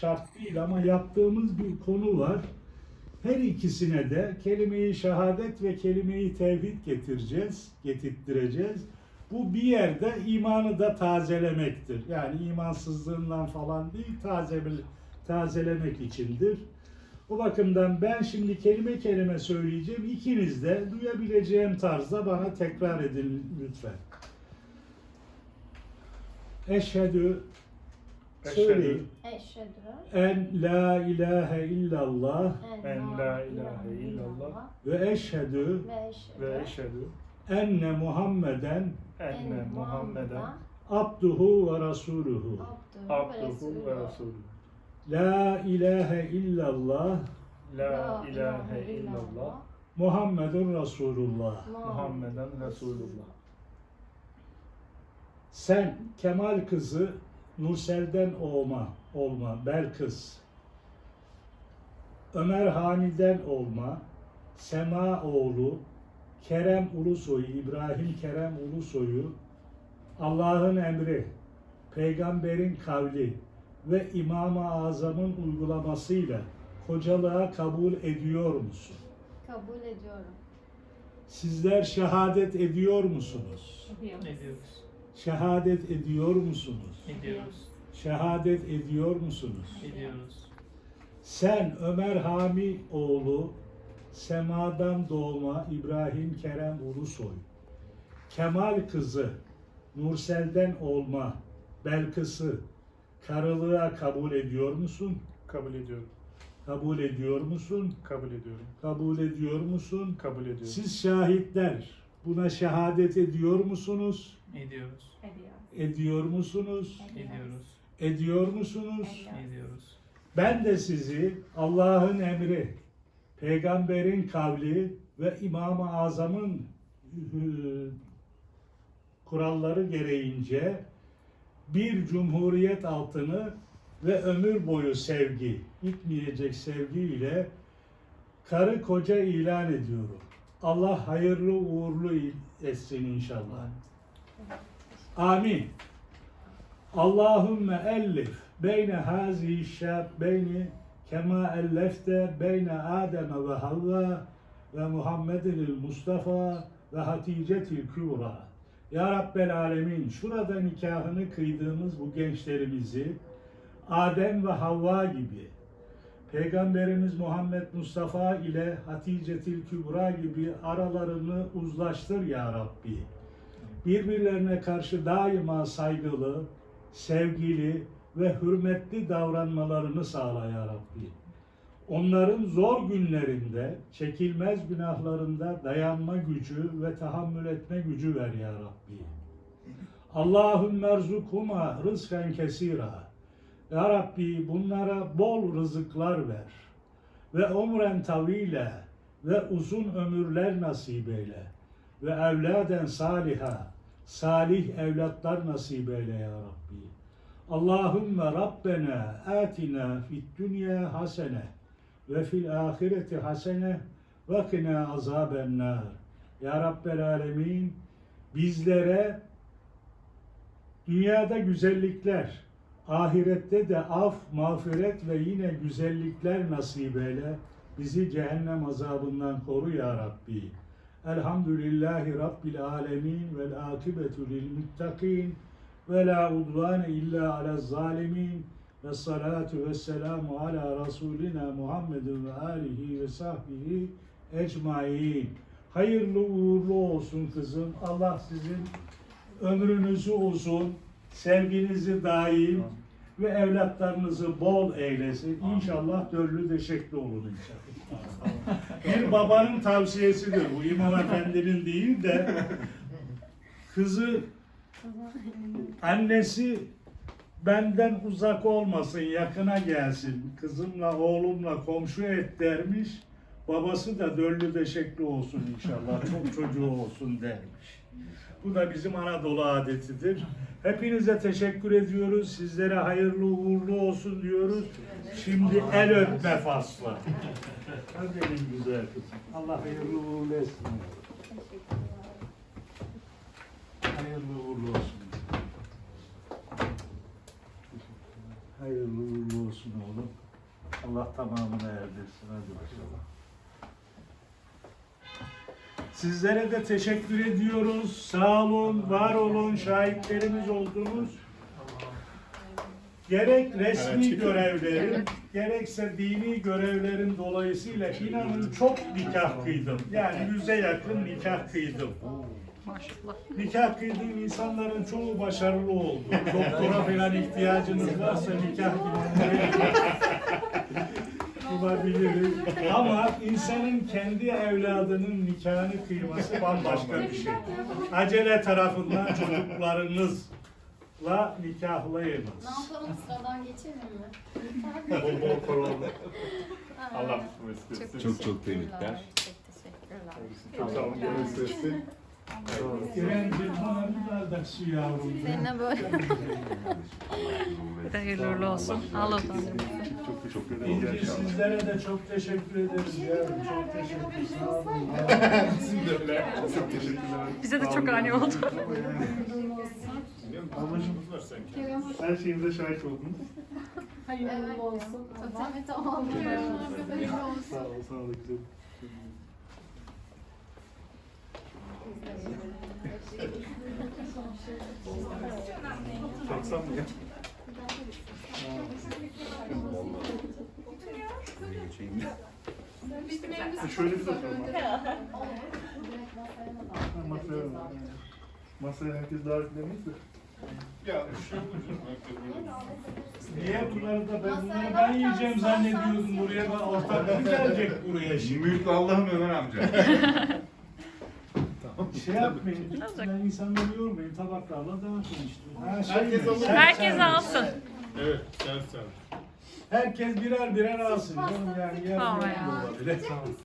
şart değil ama yaptığımız bir konu var. Her ikisine de kelime-i şehadet ve kelime-i tevhid getireceğiz, getirttireceğiz. Bu bir yerde imanı da tazelemektir. Yani imansızlığından falan değil, taze, tazelemek içindir. O bakımdan ben şimdi kelime kelime söyleyeceğim. İkiniz de duyabileceğim tarzda bana tekrar edin lütfen. Eşhedü söyleyin. Eşhedü. En la ilahe illallah. En la ilahe illallah. ve eşhedü. Ve eşhedü. Ve eşhedü. Enne Muhammeden enne Muhammeden. Abduhu ve rasuluhu. abduhu ve resulü. La ilahe illallah. La ilahe illallah. Muhammedun Resulullah. Muhammeden Resulullah. Sen Kemal kızı Nursel'den olma, olma, Belkıs. Ömer Hani'den olma, Sema oğlu, Kerem Ulusoy'u, İbrahim Kerem Ulusoy'u Allah'ın emri, peygamberin kavli ve İmam-ı Azam'ın uygulamasıyla kocalığa kabul ediyor musun? Kabul ediyorum. Sizler şehadet ediyor musunuz? Ediyoruz. Şehadet ediyor musunuz? Ediyoruz. Şehadet ediyor musunuz? Ediyoruz. Sen Ömer Hami oğlu Sema'dan doğma İbrahim Kerem Ulusoy, Kemal kızı Nursel'den olma Belkıs'ı karılığa kabul ediyor musun? Kabul ediyorum. Kabul ediyor musun? Kabul ediyorum. Kabul ediyor musun? Kabul ediyorum. Siz şahitler buna şehadet ediyor musunuz? Ediyoruz. Ediyorum. Ediyor musunuz? Ediyoruz. Ediyor musunuz? Ediyoruz. Ben de sizi Allah'ın emri, peygamberin kavli ve İmam-ı Azam'ın kuralları gereğince bir cumhuriyet altını ve ömür boyu sevgi, bitmeyecek sevgiyle karı koca ilan ediyorum. Allah hayırlı uğurlu etsin inşallah. Amin. Allahümme ellif beyne hazihi şabbeyni kema ellefte beyne Adem ve Havva ve Muhammedin Mustafa ve Haticetil Kübra. Ya Rabbel Alemin şurada nikahını kıydığımız bu gençlerimizi Adem ve Havva gibi Peygamberimiz Muhammed Mustafa ile Haticetil Kübra gibi aralarını uzlaştır ya Rabbi birbirlerine karşı daima saygılı, sevgili ve hürmetli davranmalarını sağla ya Rabbi. Onların zor günlerinde, çekilmez günahlarında dayanma gücü ve tahammül etme gücü ver ya Rabbi. Allahümme erzukuma rızken kesira. Ya Rabbi bunlara bol rızıklar ver. Ve umren tavile ve uzun ömürler nasip eyle. Ve evladen saliha, salih evlatlar nasip eyle ya Rabbi. Allahümme Rabbena atina fid dünya hasene ve fil ahireti hasene ve kina azaben nar. Ya Rabbel Alemin bizlere dünyada güzellikler, ahirette de af, mağfiret ve yine güzellikler nasip eyle. Bizi cehennem azabından koru ya Rabbi. Elhamdülillahi Rabbil alemin vel akibetu lil muttakin ve la udvane illa ala zalimin ve salatu ve selamu ala Resulina Muhammedin ve alihi ve sahbihi ecmain. Hayırlı uğurlu olsun kızım. Allah sizin ömrünüzü uzun, sevginizi daim ve evlatlarınızı bol eylesin. İnşallah döllü deşekli olun inşallah. Bir babanın tavsiyesidir bu. İmam Efendi'nin değil de kızı annesi benden uzak olmasın, yakına gelsin. Kızımla, oğlumla komşu et dermiş. Babası da döllü deşekli olsun inşallah. Çok çocuğu olsun dermiş. Bu da bizim Anadolu adetidir. Hepinize teşekkür ediyoruz. Sizlere hayırlı uğurlu olsun diyoruz. Şimdi el öpme faslı. Hadi benim güzel kızım. Allah hayırlı uğurlu etsin. Hayırlı uğurlu olsun. Hayırlı uğurlu olsun. oğlum. Allah tamamını erdirsin. Hadi bakalım. Sizlere de teşekkür ediyoruz. Sağ olun, var olun, şahitlerimiz oldunuz. Gerek resmi görevlerin, gerekse dini görevlerin dolayısıyla inanın çok nikah kıydım. Yani yüze yakın nikah kıydım. Maşallah. Nikah kıydığım insanların çoğu başarılı oldu. Doktora falan ihtiyacınız varsa nikah gibi bulabiliriz. Ama insanın kendi evladının nikahını kıyması bambaşka bir şey. Acele tarafından çocuklarınızla nikahlayınız. Ne yapalım sıradan geçelim mi? Bol bol korona. Allah Çok çok tebrikler. Çok teşekkürler. Çok sağ olun. Görüşürüz. İrencim bana bir bardak su yavrum. Seninle böyle hayırlı uğurlu olsun. Allah utandırmasın. Çok teşekkür ederim. İnci sizlere de çok teşekkür ederiz yavrum. Çok teşekkür Sağ olun. Sizin de öyle. Çok teşekkürler. Bize de çok ani oldu. Anlaşımız var sanki. Her şeyimize şahit oldunuz. hayırlı olsun. Hayırlı olsun. Sağ ol, sağ ol. Güzel. Mı ya? Şöyle bir oturalım. Masaya, masaya herkes davetlemeyiz de. Ya Niye bunları da ben bunları ben yiyeceğim zannediyordum buraya da ortak mı gelecek buraya şimdi? Mülk Allah'ım Ömer amca. Şey yapmayın, ben insanları yormayın, tabaklarla dağıtın işte. Ha, şey Herkes alır. Herkes alsın. Evet, sen sen. Herkes birer birer alsın canım yani. yarın Tamam ya. olabilir.